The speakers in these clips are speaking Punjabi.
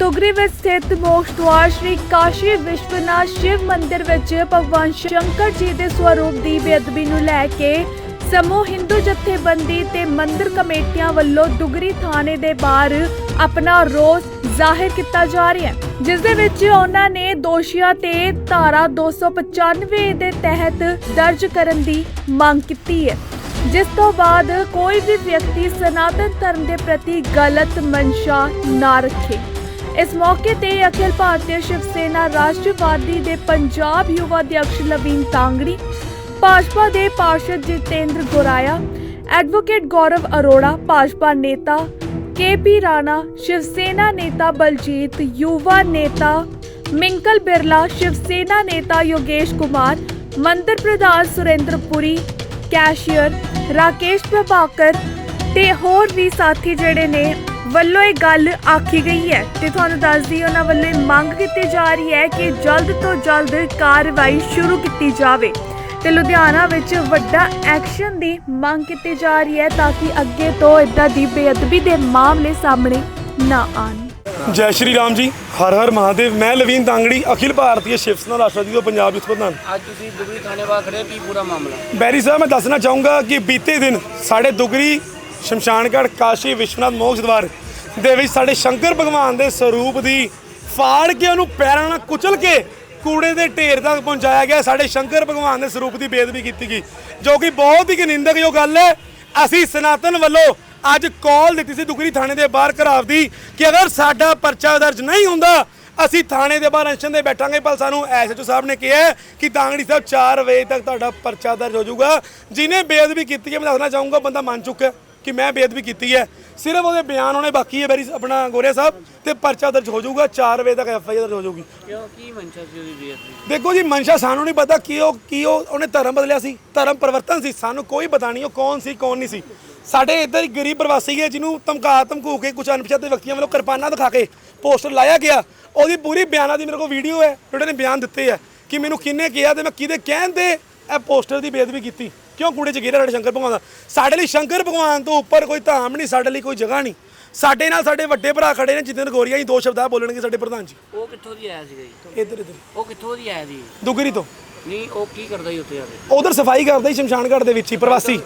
ਐਤਵਾਰ ਸ਼੍ਰੀ ਕਾਸ਼ੀ ਵਿਸ਼ਵਨਾਥ ਸ਼ਿਵ ਮੰਦਿਰ ਵਿੱਚ ਭਗਵਾਨ ਸ਼ੰਕਰ ਜੀ ਦੇ ਸਰੂਪ ਦੀ ਬੇਅਦਬੀ ਨੂੰ ਲੈ ਕੇ ਸਮੂਹ ਹਿੰਦੂ ਜਥੇਬੰਦੀ ਤੇ ਮੰਦਿਰ ਕਮੇਟੀਆਂ ਵੱਲੋਂ ਦੁਗਰੀ ਥਾਣੇ ਦੇ ਬਾਹਰ ਆਪਣਾ ਰੋਸ ਜ਼ਾਹਿਰ ਕੀਤਾ ਜਾ ਰਿਹਾ ਹੈ, ਜਿਸ ਦੇ ਵਿੱਚ ਉਹਨਾਂ ਨੇ ਦੋਸ਼ੀਆਂ ਤੇ ਧਾਰਾ 295 ਦੇ ਤਹਿਤ ਦਰਜ ਕਰਨ ਦੀ ਮੰਗ ਕੀਤੀ ਹੈ। ਜਿਸ ਤੋਂ ਬਾਅਦ ਕੋਈ ਵੀ ਵਿਅਕਤੀ ਸਨਾਤਨ ਧਰਮ ਦੇ ਪ੍ਰਤੀ ਗਲਤ ਮਨਸ਼ਾ ਨਾ ਰੱਖੇ। ਇਸ ਮੌਕੇ ਤੇ ਅਖਿਲ ਭਾਰਤੀ ਸ਼ਿਵ ਸੇਨਾ ਰਾਸ਼ਟਰਵਾਦੀ ਦੇ ਪੰਜਾਬ ਯੁਵਾ ਅਧਿਕਸ਼ ਲਵੀਨ ਤਾਂਗੜੀ, ਭਾਜਪਾ ਦੇ ਪਾਰਸ਼ਦ ਜਤੇਂਦਰ ਗੋਰਾਇਆ, ਐਡਵੋਕੇਟ ਗੌਰਵ ਅਰੋੜਾ, ਭਾਜਪਾ ਨੇਤਾ ਕੇਪੀ ਰਾਣਾ, ਸ਼ਿਵ ਸੇਨਾ ਨੇਤਾ ਬਲਜੀਤ, ਯੁਵਾ ਨੇਤਾ ਮਿੰਕਲ ਬਿਰਲਾ, ਸ਼ਿਵ ਸੇਨਾ ਨੇਤਾ ਯੋਗੇਸ਼ ਕੁਮਾਰ, ਮੰਦਰ ਪ੍ਰਧਾਨ ਸੁਰਿੰਦਰ ਪੁਰੀ ਕੈਸ਼ੀਅਰ ਰਾਕੇਸ਼ ਪ੍ਰਭਾਕਰ ਤੇ ਹੋਰ ਵੀ ਸਾਥੀ ਜਿਹੜੇ ਨੇ ਵੱਲੋਂ ਇਹ ਗੱਲ ਆਖੀ ਗਈ ਹੈ ਤੇ ਤੁਹਾਨੂੰ ਦੱਸਦੀ ਉਹਨਾਂ ਵੱਲੋਂ ਮੰਗ ਕੀਤੀ ਜਾ ਰਹੀ ਹੈ ਕਿ ਜਲਦ ਤੋਂ ਜਲਦ ਕਾਰਵਾਈ ਸ਼ੁਰੂ ਕੀਤੀ ਜਾਵੇ ਤੇ ਲੁਧਿਆਣਾ ਵਿੱਚ ਵੱਡਾ ਐਕਸ਼ਨ ਦੀ ਮੰਗ ਕੀਤੀ ਜਾ ਰਹੀ ਹੈ ਤਾਂ ਕਿ ਅੱਗੇ ਤੋਂ ਇਦਾਂ ਦੀ ਬੇਅਦਬੀ ਦੇ ਮਾਮਲੇ ਸਾਹਮਣੇ ਨਾ ਆਉਣ। ਜੈ ਸ਼੍ਰੀ ਰਾਮ ਜੀ ਹਰ ਹਰ ਮਹਾਦੇਵ। ਮੈਂ ਲਵੀਨ ਤਾਂਗੜੀ ਅਖਿਲ ਭਾਰਤੀ ਸ਼ਿਵ ਸੇਨਾ ਰਾਸ਼ਟਰਵਾਦੀ ਤੋਂ ਪੰਜਾਬ ਯੂਥ ਪ੍ਰਧਾਨ। ਅੱਜ ਤੁਸੀਂ ਦੁਗਰੀ ਥਾਣੇ ਬਾਹਰ ਖੜੇ ਕੀ ਪੂਰਾ ਮਾਮਲਾ? ਬੈਰੀ ਸਾਹਿਬ ਮੈਂ ਦੱਸਣਾ ਚਾਹੂੰਗਾ ਕਿ ਬੀਤੇ ਦਿਨ ਸਾਡੇ ਦੁਗਰੀ ਸ਼ਮਸ਼ਾਨਗੜ੍ਹ ਕਾਸ਼ੀ ਵਿਸ਼ਵਨਾਥ ਮੋਕਸ਼ ਦਵਾਰ ਦੇ ਵਿੱਚ ਸਾਡੇ ਸ਼ੰਕਰ ਭਗਵਾਨ ਦੇ ਸਰੂਪ ਦੀ ਫਾੜ ਕੇ ਉਹਨੂੰ ਪੈਰਾਂ ਨਾਲ ਕੁਚਲ ਕੇ ਕੂੜੇ ਦੇ ਢੇਰ ਤੱਕ ਪਹੁੰਚਾਇਆ ਗਿਆ। ਸਾਡੇ ਸ਼ੰਕਰ ਭਗਵਾਨ ਦੇ ਸਰੂਪ ਦੀ ਬੇਅਦਬੀ ਕੀਤੀ ਗਈ, ਜੋ ਕਿ ਬਹੁਤ ਹੀ ਨਿੰਦਕਯੋਗ ਗੱਲ ਹੈ। ਅਸੀਂ ਸਨਾਤਨ ਵੱਲੋਂ ਅੱਜ ਕਾਲ ਦਿੱਤੀ ਸੀ ਦੁਗਰੀ ਥਾਣੇ ਦੇ ਬਾਹਰ ਘਰਾਵ ਦੀ ਕਿ ਅਗਰ ਸਾਡਾ ਪਰਚਾ ਦਰਜ ਨਹੀਂ ਹੁੰਦਾ, ਅਸੀਂ ਥਾਣੇ ਦੇ ਬਾਹਰ ਅਨਸ਼ਨ ਦੇ ਬੈਠਾਂਗੇ। ਪਰ ਸਾਨੂੰ ਐਸਐਚਓ ਸਾਹਿਬ ਨੇ ਕਿਹਾ ਕਿ ਤਾਂਗੜੀ ਸਾਹਿਬ 4 ਵਜੇ ਤੱਕ ਤੁਹਾਡਾ ਪਰਚਾ ਦਰਜ ਹੋ ਜਾਊਗਾ। ਜਿਹਨੇ ਬੇਅਦਬੀ ਕੀਤੀ ਹੈ, ਮੈਂ ਦੱਸਣਾ ਚਾਹੂੰਗਾ, ਬੰਦਾ ਮੰਨ ਚੁੱਕਾ ਕਿ ਮੈਂ ਬੇਅਦਬੀ ਕੀਤੀ ਹੈ। ਸਿਰਫ ਉਹਦੇ ਬਿਆਨ ਹੋਣੇ ਬਾਕੀ ਹੈ ਮੇਰੀ ਆਪਣਾ ਗੋਰਿਆ ਸਾਹਿਬ ਤੇ ਪਰਚਾ ਦਰਜ ਹੋ ਜਾਊਗਾ 4 ਵਜੇ ਤੱਕ ਐਫਆਈਆਰ ਦਰਜ ਹੋ ਜਾਊਗੀ। ਕਿਉਂ ਕੀ ਮਨਸ਼ਾ ਸੀ ਉਹਦੀ ਬੇਅਦਬੀ? ਦੇਖੋ ਜੀ ਮਨਸ਼ਾ ਸਾਨੂੰ ਨਹੀਂ ਪਤਾ ਕੀ ਉਹ ਕੀ ਉਹ ਉਹਨੇ ਧਰਮ ਬਦਲਿਆ ਸੀ ਧਰਮ ਪਰਿਵਰਤਨ ਸੀ ਸਾਨੂੰ ਕੋਈ ਪਤਾ ਨਹੀਂ ਉਹ ਕੌਣ ਸੀ ਕੌਣ ਨਹੀਂ ਸੀ। ਸਾਡੇ ਇੱਧਰ ਇੱਕ ਗਰੀਬ ਪ੍ਰਵਾਸੀ ਹੈ ਜਿਹਨੂੰ ਧਮਕਾ ਧਮਕੂ ਕੇ ਕੁਝ ਅਣਪਛਾਤੇ ਵਿਅਕਤੀਆਂ ਵੱਲੋਂ ਕਿਰਪਾਨਾਂ ਦਿਖਾ ਕੇ ਪੋਸਟਰ ਲਾਇਆ ਗਿਆ। ਉਹਦੀ ਪੂਰੀ ਬਿਆਨਾਂ ਦੀ ਮੇਰੇ ਕੋਲ ਵੀਡੀਓ ਹੈ ਜਿਹੜੇ ਨੇ ਬਿਆਨ ਦਿੱਤੇ ਹੈ ਕਿ ਮੈਨੂੰ ਕਿਹਨੇ ਕਿਹਾ ਤੇ ਮੈਂ ਕਿਹਦੇ ਕਹਿਣ ਤੇ ਇਹ ਪੋਸਟਰ ਦੀ ਬੇਅਦਬੀ ਕੀਤੀ। ਕਿਉਂ ਕੂੜੇ ਚ ਗਿਰਿਆ ਸਾਡੇ ਸ਼ੰਕਰ ਭਗਵਾਨ ਦਾ? ਸਾਡੇ ਲਈ ਸ਼ੰਕਰ ਭਗਵਾਨ ਤੋਂ ਉੱਪਰ ਕੋਈ ਧਾਮ ਨਹੀਂ ਸਾਡੇ ਲਈ ਕੋਈ ਜਗ੍ਹਾ ਨਹੀਂ। ਸਾਡੇ ਨਾਲ ਸਾਡੇ ਵੱਡੇ ਭਰਾ ਖੜੇ ਨੇ ਜਿੱਦਨ ਗੋਰੀਆਂ ਹੀ ਦੋ ਸ਼ਬਦ ਆ ਬੋਲਣਗੇ ਸਾਡੇ ਪ੍ਰਧਾਨ ਜੀ। ਉਹ ਕਿੱਥੋਂ ਦੀ ਆਇਆ ਸੀਗਾ ਜੀ? ਇੱਧਰ ਇੱਧਰ। ਉਹ ਕਿੱਥੋਂ ਦੀ ਆਇਆ ਸੀ? ਦੁਗਰੀ ਤੋਂ। ਨਹੀਂ ਉਹ ਕੀ ਕਰਦਾ ਜੀ ਉੱਥੇ ਜਾ ਕੇ? ਉਧਰ ਸਫ਼ਾਈ ਕਰਦਾ ਹੀ ਸ਼ਮਸ਼ਾਨਗੜ੍ਹ ਦੇ ਵਿੱਚ ਹੀ ਪ੍ਰਵਾਸੀ।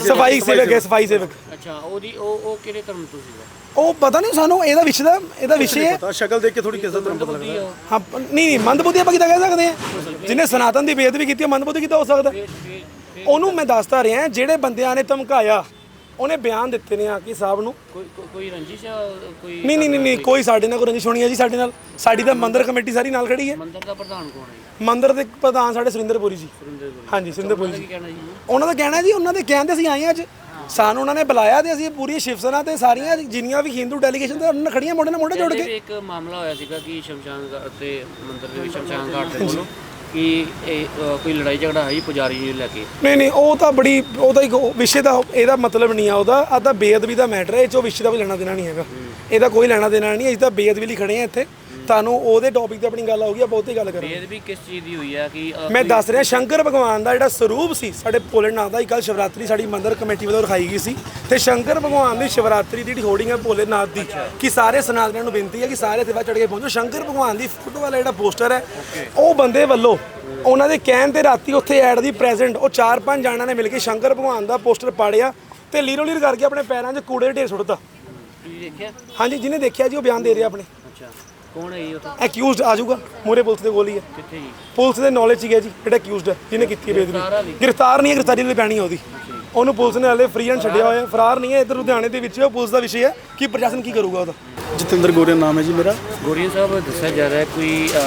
ਸਫ਼ਾਈ ਸੇਵਕ ਹੈ ਸਫ਼ਾਈ ਸੇਵਕ। ਅੱਛਾ ਉਹਦੀ ਉਹ ਉਹ ਕਿਹੜੇ ਧਰਮ ਤੋਂ ਸੀਗਾ? ਉਹ ਪਤਾ ਨਹੀਂ ਸਾਨੂੰ ਇਹਦਾ ਵਿਸ਼ੇ ਦਾ ਇਹਦਾ ਵਿਸ਼ੇ ਹੈ। ਤਾਂ ਸ਼ਕਲ ਦੇਖ ਕੇ ਥੋੜੀ ਕਿਸ ਧਰਮ ਪਤਾ ਲੱਗਦਾ। ਹਾਂ ਨਹੀਂ ਨਹੀਂ ਮੰਦਬੁੱਧੀ ਆਪਾਂ ਕਿਦਾਂ ਕਹਿ ਸਕਦੇ ਹਾਂ? ਜਿਹਨੇ ਸਨਾਤਨ ਦੀ ਬੇਅਦਬੀ ਕੀਤੀ ਹੈ ਮੰਦਬੁੱਧੀ ਕਿਦਾਂ ਹੋ ਸਕਦਾ? ਉਹਨੂੰ ਮੈਂ ਦੱਸਦਾ ਰਿਹਾ ਜਿਹੜੇ ਬੰਦਿਆਂ ਨੇ ਧਮਕਾਇਆ ਉਹਨੇ ਬਿਆਨ ਦਿੱਤੇ ਨੇ ਆ ਕਿ ਸਾਹਿਬ ਨੂੰ। ਕੋਈ ਕੋਈ- ਰੰਜਿਸ਼ ਕੋਈ ਨਹੀਂ ਨਹੀਂ ਨਹੀਂ ਕੋਈ ਸਾਡੇ ਨਾਲ ਕੋਈ ਰੰਜਿਸ਼ ਹੋਣੀ ਹੈ ਜੀ ਸਾਡੇ ਨਾਲ। ਸਾਡੀ ਤਾਂ ਮੰਦਰ ਕਮੇਟੀ ਸਾਰੀ ਨਾਲ ਖੜੀ ਹੈ। ਮੰਦਿਰ ਦਾ ਪ੍ਰਧਾਨ ਕੌਣ ਹੈ? ਮੰਦਰ ਦੇ ਪ੍ਰਧਾਨ ਸਾਡੇ ਸੁਰਿੰਦਰਪੁਰੀ ਜੀ। ਹਾਂਜੀ ਸੁਰਿੰਦਰਪੁਰੀ ਜੀ? ਉਹਨਾਂ ਦਾ ਕਹਿਣਾ ਜੀ ਉਹਨਾਂ ਦੇ ਕਹਿੰਦੇ ਅਸੀਂ ਆਏ ਅੱਜ। ਸਾਨੂੰ ਉਹਨਾਂ ਨੇ ਬੁਲਾਇਆ ਤੇ ਅਸੀਂ ਪੂਰੀ ਸ਼ਿਵ ਸੈਨਾ ਤੇ ਸਾਰੀਆਂ ਜਿੰਨੀਆਂ ਵੀ ਹਿੰਦੂ ਡੈਲੀਗੇਸ਼ਨ ਤੇ ਉਹਨਾਂ ਖੜੀਆਂ ਮੋਢੇ ਨਾਲ ਮੋਢੇ ਜੋੜ ਕੇ। ਇੱਕ ਮਾਮਲਾ ਹੋਇਆ ਸੀਗਾ ਕਿ ਸ਼ਮਸ਼ਾਨ ਘਾਟ ਤੇ ਮੰਦਿਰ ਦੇ ਵਿੱਚ ਸ਼ਮਸ਼ਾਨ ਘਾਟ ਦੇ ਕੋਲੋਂ ਕਿ ਇਹ ਅ, ਕੋਈ ਲੜਾਈ ਝਗੜਾ ਹੋਈ ਪੁਜਾਰੀ ਨੂੰ ਲੈ ਕੇ? ਨਹੀਂ ਨਹੀਂ ਉਹ ਤਾਂ ਬੜੀ ਉਹ ਤਾਂ ਇੱਕ ਵਿਸ਼ੇ ਦਾ ਇਹਦਾ ਮਤਲਬ ਨਹੀਂ ਆ ਉਹਦਾ। ਆ ਤਾਂ ਬੇਅਦਬੀ ਦਾ ਮੈਟਰ ਹੈ ਇਹ 'ਚੋਂ ਵਿਸ਼ੇ ਦਾ ਕੋਈ ਲੈਣਾ ਦੇਣਾ ਨਹੀਂ ਹੈਗਾ। ਇਹਦਾ ਕੋਈ ਲੈਣਾ ਦੇਣਾ ਨਹੀਂ ਅਸੀਂ ਤਾਂ ਬੇਅਦਬੀ ਲਈ ਖੜੇ ਆ ਇੱਥੇ। ਤੁਹਾਨੂੰ ਉਹਦੇ ਟੌਪਿਕ ਤੇ ਆਪਣੀ ਗੱਲ ਆਊਗੀ ਆਪਾਂ ਉਹ ਤੇ ਗੱਲ ਕਰਾਂਗੇ। ਬੇਅਦਬੀ ਕਿਸ ਚੀਜ਼ ਦੀ ਹੋਈ ਆ ਕਿ ਅ, ਮੈਂ ਦੱਸ ਰਿਹਾ ਸ਼ੰਕਰ ਭਗਵਾਨ ਦਾ ਜਿਹੜਾ ਸਰੂਪ ਸੀ ਸਾਡੇ ਭੋਲੇਨਾਥ ਦਾ ਕੱਲ ਸ਼ਿਵਰਾਤਰੀ ਸਾਡੀ ਮੰਦਰ ਕਮੇਟੀ ਵੱਲੋਂ ਰਖਾਈ ਗਈ ਸੀ। ਤੇ ਸ਼ੰਕਰ ਭਗਵਾਨ ਦੀ ਸ਼ਿਵਰਾਤਰੀ ਦੀ ਜਿਹੜੀ ਹੋਰਡਿੰਗ ਹੈ ਭੋਲੇਨਾਥ ਦੀ ਕਿ ਸਾਰੇ ਸਨਾਤਨੀਆਂ ਨੂੰ ਬੇਨਤੀ ਹੈ ਕਿ ਸਾਰੇ ਤੇ ਚੜ ਕੇ ਪਹੁੰਚੋ। ਸ਼ੰਕਰ ਭਗਵਾਨ ਦੀ ਫੋਟੋ ਵਾਲਾ ਜਿਹੜਾ ਪੋਸਟਰ ਹੈ ਉਹ ਬੰਦੇ ਵੱਲੋਂ ਉਹਨਾਂ ਦੇ ਕਹਿਣ ਤੇ ਰਾਤੀ ਉੱਥੇ ਐਡ ਦੀ ਪ੍ਰੈਜ਼ੈਂਟ ਉਹ ਚਾਰ ਪੰਜ ਜਾਣਾਂ ਨੇ ਮਿਲ ਕੇ ਸ਼ੰਕਰ ਭਗਵਾਨ ਦਾ ਪੋਸਟਰ ਪਾੜਿਆ ਤੇ ਲੀਰੋ ਲੀਰ ਕਰਕੇ ਆਪਣੇ ਪੈਰਾਂ 'ਚ ਕੂੜੇ ਦੇ ਢੇਰ ਸੁੱਟਤਾ। ਤੁਸੀਂ ਦੇਖਿਆ? ਹਾਂਜੀ ਜਿਹਨੇ ਦੇਖਿਆ ਜੀ ਉਹ ਬਿਆਨ ਦੇ ਰਿਹਾ ਆਪਣੇ। ਅੱਛਾ। ਕੌਣ ਹੈ ਜੀ ਉਹ ਤਾਂ ਐਕਿਊਜ਼ਡ ਆ ਜਾਊਗਾ ਮੂਰੇ ਪੁਲਿਸ ਦੇ ਕੋਲ ਹੀ ਹੈ। ਕਿੱਥੇ ਜੀ? ਪੁਲਿਸ ਦੇ ਨੌਲੇਜ 'ਚ ਹੀ ਹੈ ਜੀ ਜਿਹੜਾ ਅਕਿਊਜ਼ਡ ਹੈ ਜਿਹਨੇ ਕੀਤੀ ਹੈ ਬੇਦਬੀ ਗ੍ਰਿਫਤਾਰ ਨਹੀਂ ਹੈ ਗ੍ਰਿਫਤਾਰੀ ਲਈ ਪੈਣੀ ਹੈ ਉਹਦੀ। ਉਹਨੂੰ ਪੁਲਿਸ ਨੇ ਹਲੇ ਫ੍ਰੀ ਐਂਡ ਛੱਡਿਆ ਹੋਇਆ ਫਰਾਰ ਨਹੀਂ ਹੈ। ਇੱਧਰ ਲੁਧਿਆਣੇ ਦੇ ਵਿੱਚ ਉਹ ਪੁਲਿਸ ਦਾ ਵਿਸ਼ੇ ਹੈ ਕਿ ਪ੍ਰਸ਼ਾਸਨ ਕੀ ਕਰੂਗਾ ਉਹਦਾ। ਜਤਿੰਦਰ ਗੋਰੇ ਨਾਮ ਹੈ ਜੀ ਮੇਰਾ। ਗੋਰੀਆ ਸਾਹਿਬ ਦੱਸਿਆ ਜਾ ਰਿਹਾ ਹੈ ਕੋਈ ਅ,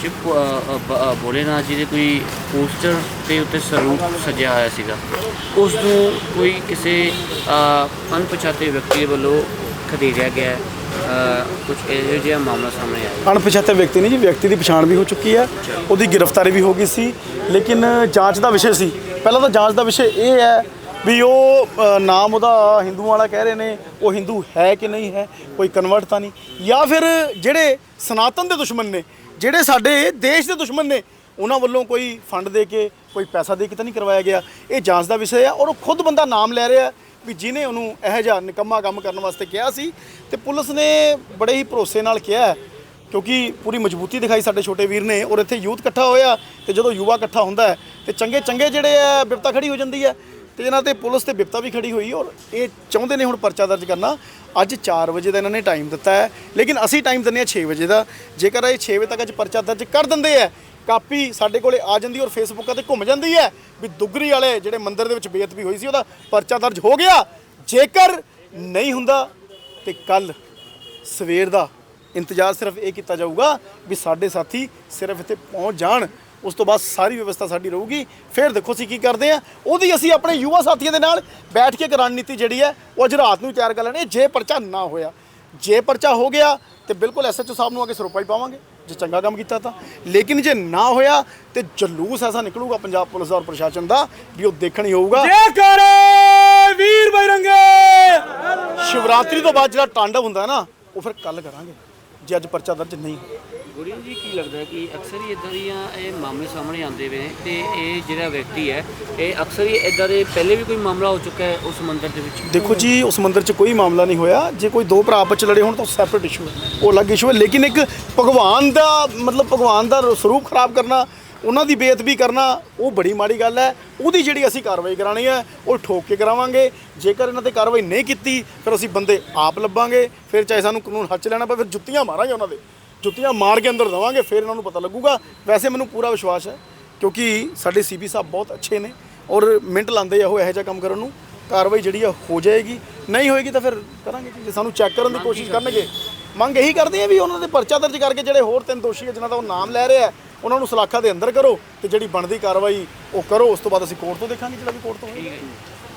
ਸ਼ਿਵ ਅ, ਅ, ਬ- ਅ, ਭੋਲੇਨਾਥ ਜੀ ਦੇ ਕੋਈ ਪੋਸਟਰ ਤੇ ਉੱਤੇ ਸਰੂਪ ਸਜਿਆ ਹੋਇਆ ਸੀਗਾ। ਉਸ ਨੂੰ ਕੋਈ ਕਿਸੇ ਅ, ਅਣਪਛਾਤੇ ਵਿਅਕਤੀ ਵੱਲੋਂ ਖਦੇੜਿਆ ਗਿਆ ਹੈ। ਕੁਝ ਇਹੋ ਜਿਹਾ ਮਾਮਲਾ ਸਾਹਮਣੇ ਆਇਆ। ਅਣਪਛਾਤੇ ਵਿਅਕਤੀ ਨਹੀਂ ਜੀ ਵਿਅਕਤੀ ਦੀ ਪਛਾਣ ਵੀ ਹੋ ਚੁੱਕੀ ਹੈ। ਉਹਦੀ ਗ੍ਰਿਫਤਾਰੀ ਵੀ ਹੋ ਗਈ ਸੀ। ਲੇਕਿਨ ਜਾਂਚ ਦਾ ਵਿਸ਼ੇ ਸੀ। ਪਹਿਲਾਂ ਤਾਂ ਜਾਂਚ ਦਾ ਵਿਸ਼ੇ ਇਹ ਹੈ ਵੀ ਉਹ ਅ, ਨਾਮ ਉਹਦਾ ਹਿੰਦੂਆਂ ਵਾਲਾ ਕਹਿ ਰਹੇ ਨੇ। ਉਹ ਹਿੰਦੂ ਹੈ ਕਿ ਨਹੀਂ ਹੈ ਕੋਈ ਕਨਵਰਟ ਤਾਂ ਨਹੀਂ। ਜਾਂ ਫਿਰ ਜਿਹੜੇ ਸਨਾਤਨ ਦੇ ਦੁਸ਼ਮਣ ਨੇ ਜਿਹੜੇ ਸਾਡੇ ਦੇਸ਼ ਦੇ ਦੁਸ਼ਮਣ ਨੇ ਉਹਨਾਂ ਵੱਲੋਂ ਕੋਈ ਫੰਡ ਦੇ ਕੇ ਕੋਈ ਪੈਸਾ ਦੇ ਕੇ ਤਾਂ ਨਹੀਂ ਕਰਵਾਇਆ ਗਿਆ। ਇਹ ਜਾਂਚ ਦਾ ਵਿਸ਼ਾ ਹੈ ਔਰ ਉਹ ਖੁਦ ਬੰਦਾ ਨਾਮ ਲੈ ਰਿਹਾ ਵੀ ਜਿਹਨੇ ਉਹਨੂੰ ਇਹੋ ਜਿਹਾ ਨਿਕੰਮਾ ਕੰਮ ਕਰਨ ਵਾਸਤੇ ਕਿਹਾ ਸੀ ਤੇ ਪੁਲਿਸ ਨੇ ਬੜੇ ਹੀ ਭਰੋਸੇ ਨਾਲ ਕਿਹਾ ਕਿਉਂਕਿ ਪੂਰੀ ਮਜ਼ਬੂਤੀ ਦਿਖਾਈ ਸਾਡੇ ਛੋਟੇ ਵੀਰ ਨੇ ਔਰ ਇੱਥੇ ਯੂਥ ਇਕੱਠਾ ਹੋਇਆ ਤੇ ਜਦੋਂ ਯੁਵਾ ਇਕੱਠਾ ਹੁੰਦਾ ਹੈ, ਤੇ ਚੰਗੇ ਚੰਗੇ ਜਿਹੜੇ ਆ ਬਿਪਤਾ ਖੜੀ ਹੋ ਜਾਂਦੀ ਹੈ ਤੇ ਇਹਨਾਂ ਤੇ ਪੁਲਿਸ ਤੇ ਬਿਪਤਾ ਵੀ ਖੜੀ ਹੋਈ ਔਰ ਇਹ ਚਾਹੁੰਦੇ ਨੇ ਹੁਣ ਪਰਚਾ ਦਰਜ ਕਰਨਾ। ਅੱਜ 4 ਵਜੇ ਦਾ ਇਹਨਾਂ ਨੇ ਟਾਈਮ ਦਿੱਤਾ ਹੈ, ਲੇਕਿਨ ਅਸੀਂ ਟਾਈਮ ਦਿੰਦੇ ਹਾਂ 6 ਵਜੇ ਦਾ। ਜੇਕਰ ਇਹ 6 ਵਜੇ ਤੱਕ ਅੱਜ ਪਰਚਾ ਦਰਜ ਕਰ ਦਿੰਦੇ ਆ ਕਾਪੀ ਸਾਡੇ ਕੋਲੇ ਆ ਜਾਂਦੀ ਔਰ ਫੇਸਬੁੱਕਾਂ ਤੇ ਘੁੰਮ ਜਾਂਦੀ ਹੈ ਵੀ ਦੁੱਗਰੀ ਵਾਲੇ ਜਿਹੜੇ ਮੰਦਿਰ ਦੇ ਵਿੱਚ ਬੇਅਦਬੀ ਹੋਈ ਸੀ, ਉਹਦਾ ਪਰਚਾ ਦਰਜ ਹੋ ਗਿਆ। ਜੇਕਰ ਨਹੀਂ ਹੁੰਦਾ ਤੇ ਕੱਲ ਸਵੇਰ ਦਾ ਇੰਤਜ਼ਾਰ ਸਿਰਫ ਇਹ ਕੀਤਾ ਜਾਊਗਾ ਵੀ ਸਾਡੇ ਸਾਥੀ ਸਿਰਫ ਇੱਥੇ ਪਹੁੰਚ ਜਾਣ, ਉਸ ਤੋਂ ਬਾਅਦ ਸਾਰੀ ਵਿਵਸਥਾ ਸਾਡੀ ਰਹੂਗੀ। ਫਿਰ ਦੇਖੋ ਅਸੀਂ ਕੀ ਕਰਦੇ ਆ ਉਹਦੀ ਅਸੀਂ ਆਪਣੇ ਯੁਵਾ ਸਾਥੀਆਂ ਦੇ ਨਾਲ ਬੈਠ ਕੇ ਇੱਕ ਰਣਨੀਤੀ ਜਿਹੜੀ ਹੈ, ਉਹ ਅੱਜ ਰਾਤ ਨੂੰ ਤਿਆਰ ਕਰ ਲੈਣੀ ਜੇ ਪਰਚਾ ਨਾ ਹੋਇਆ। ਜੇ ਪਰਚਾ ਹੋ ਗਿਆ ਤੇ ਬਿਲਕੁਲ ਐਸਐਚਓ ਸਾਹਿਬ ਨੂੰ ਆ ਕੇ ਸਰੋਪਾ ਹੀ ਪਾਵਾਂਗੇ। ਜੇ ਚੰਗਾ ਕੰਮ ਕੀਤਾ ਤਾਂ। ਲੇਕਿਨ ਜੇ ਨਾ ਹੋਇਆ ਤੇ ਜਲੂਸ ਐਸਾ ਨਿਕਲੂਗਾ ਪੰਜਾਬ ਪੁਲਿਸ ਦਾ ਔਰ ਪ੍ਰਸ਼ਾਸਨ ਦਾ ਵੀ ਉਹ ਦੇਖਣ ਹੀ ਹੋਊਗਾ। ਜੈ ਕਰੇ ਵੀਰ ਬਜਰੰਗੇ! ਸ਼ਿਵਰਾਤਰੀ ਤੋਂ ਬਾਅਦ ਜਿਹੜਾ ਤਾਂਡਵ ਹੁੰਦਾ ਨਾ ਉਹ ਫਿਰ ਕੱਲ ਕਰਾਂਗੇ। ਜੇ ਅੱਜ ਪਰਚਾ ਦਰਜ ਨਹੀਂ ਹੋਇਆ। ਗੁਰੀਨ ਜੀ, ਕੀ ਲੱਗਦਾ ਕਿ ਅਕਸਰ ਹੀ ਇਦਾਂ ਦੀਆਂ ਇਹ ਮਾਮਲੇ ਸਾਹਮਣੇ ਆਉਂਦੇ ਵੇ ਤੇ ਇਹ ਜਿਹੜਾ ਵਿਅਕਤੀ ਹੈ, ਇਹ ਅਕਸਰ ਹੀ ਇਦਾਂ ਦੇ ਪਹਿਲੇ ਵੀ ਕੋਈ ਮਾਮਲਾ ਹੋ ਚੁੱਕਾ ਹੈ ਉਸ ਮੰਦਿਰ ਦੇ ਵਿੱਚ? ਦੇਖੋ ਜੀ, ਉਸ ਮੰਦਿਰ 'ਚ ਕੋਈ ਮਾਮਲਾ ਨਹੀਂ ਹੋਇਆ। ਜੇ ਕੋਈ ਦੋ ਭਰਾ ਆਪਸ 'ਚ ਲੜੇ ਹੋਣ ਤਾਂ ਸੈਪਰੇਟ ਇਸ਼ੂ ਹੈ। ਉਹ ਅਲੱਗ ਇਸ਼ੂ ਹੈ। ਲੇਕਿਨ ਇੱਕ ਭਗਵਾਨ ਦਾ, ਮਤਲਬ ਭਗਵਾਨ ਦਾ ਸਰੂਪ ਖਰਾਬ ਕਰਨਾ, ਉਹਨਾਂ ਦੀ ਬੇਅਦਬੀ ਕਰਨਾ, ਉਹ ਬੜੀ ਮਾੜੀ ਗੱਲ ਹੈ। ਉਹਦੀ ਜਿਹੜੀ ਅਸੀਂ ਕਾਰਵਾਈ ਕਰਾਣੀ ਹੈ, ਉਹ ਠੋਕ ਕੇ ਕਰਾਵਾਂਗੇ। ਜੇਕਰ ਇਹਨਾਂ ਤੇ ਕਾਰਵਾਈ ਨਹੀਂ ਕੀਤੀ, ਫਿਰ ਅਸੀਂ ਬੰਦੇ ਆਪ ਲੱਭਾਂਗੇ। ਫਿਰ ਚਾਹੇ ਸਾਨੂੰ ਕਾਨੂੰਨ ਹੱਥ ਲੈਣਾ ਪਵੇ, ਫਿਰ ਜੁੱਤੀਆਂ ਮਾਰਾਂਗੇ ਉਹਨਾਂ ਦੇ। ਜੁੱਤੀਆਂ ਮਾਰ ਕੇ ਅੰਦਰ ਦਵਾਂਗੇ ਫਿਰ ਇਹਨਾਂ ਨੂੰ ਪਤਾ ਲੱਗੂਗਾ। ਵੈਸੇ ਮੈਨੂੰ ਪੂਰਾ ਵਿਸ਼ਵਾਸ ਹੈ ਕਿਉਂਕਿ ਸਾਡੇ ਸੀਬੀ ਸਾਹਿਬ ਬਹੁਤ ਅੱਛੇ ਨੇ ਔਰ ਮਿੰਟ ਲਾਉਂਦੇ ਆ ਉਹ ਇਹੋ ਜਿਹਾ ਕੰਮ ਕਰਨ ਨੂੰ। ਕਾਰਵਾਈ ਜਿਹੜੀ ਆ ਹੋ ਜਾਏਗੀ। ਨਹੀਂ ਹੋਏਗੀ ਤਾਂ ਫਿਰ ਕਰਾਂਗੇ ਜੀ। ਜੇ ਸਾਨੂੰ ਚੈੱਕ ਕਰਨ ਦੀ ਕੋਸ਼ਿਸ਼ ਕਰਨਗੇ। ਮੰਗ ਇਹੀ ਕਰਦੇ ਆ ਵੀ ਉਹਨਾਂ ਦੇ ਪਰਚਾ ਦਰਜ ਕਰਕੇ ਜਿਹੜੇ ਹੋਰ ਤਿੰਨ ਦੋਸ਼ੀ ਆ ਜਿਨ੍ਹਾਂ ਦਾ ਉਹ ਨਾਮ ਲੈ ਰਿਹਾ ਉਹਨਾਂ ਨੂੰ ਸਲਾਖਾਂ ਦੇ ਅੰਦਰ ਕਰੋ ਤੇ ਜਿਹੜੀ ਬਣਦੀ ਕਾਰਵਾਈ ਉਹ ਕਰੋ। ਉਸ ਤੋਂ ਬਾਅਦ ਅਸੀਂ ਕੋਰਟ ਤੋਂ ਦੇਖਾਂਗੇ ਜਿਹੜਾ ਵੀ ਕੋਰਟ ਤੋਂ ਹੋਏਗਾ।